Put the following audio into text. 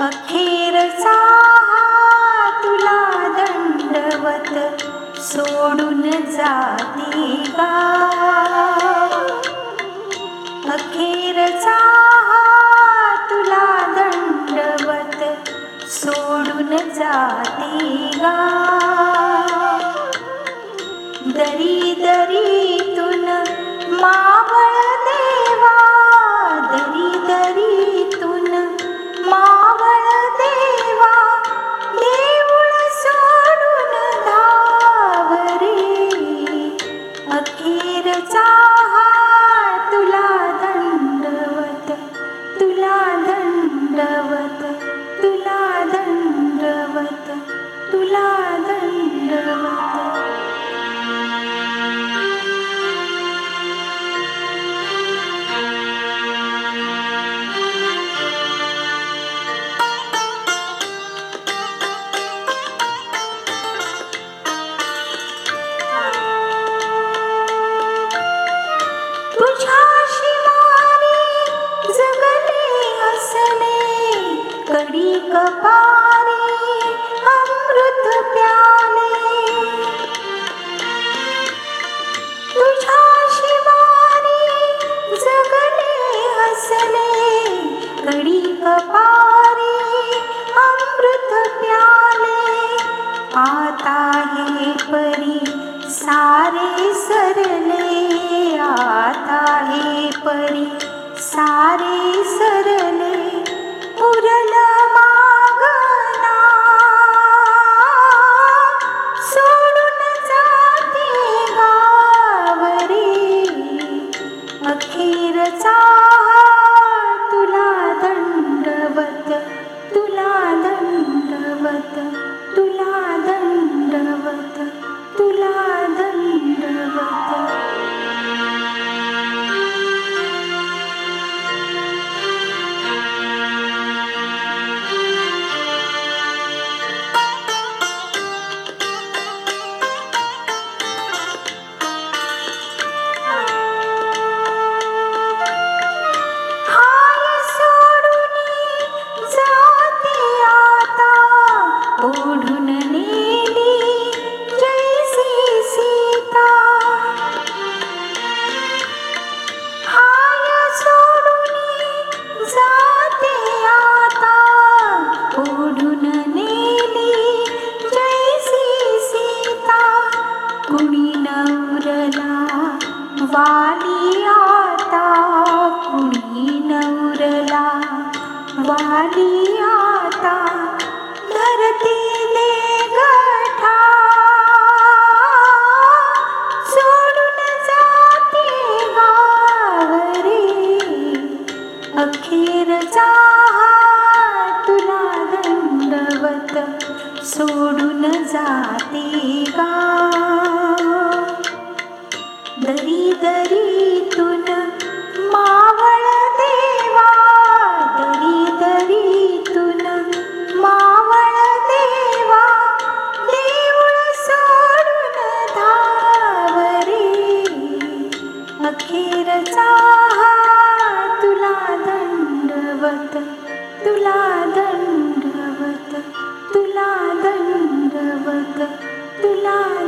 अखेरचा तुला दंडवत सोडून जाते का 加 देवी कपारी अमृत प्याले। तुझ्या शिवानी जगले हसले। घडी कपारी अमृत प्याले। आता हे परी सारे सरले। आता हे परी सारे सरले। अखेरचा तुला दंडवत सोडून जाते का? दरी दरी तुला दंडवत तुला दंडवत तुला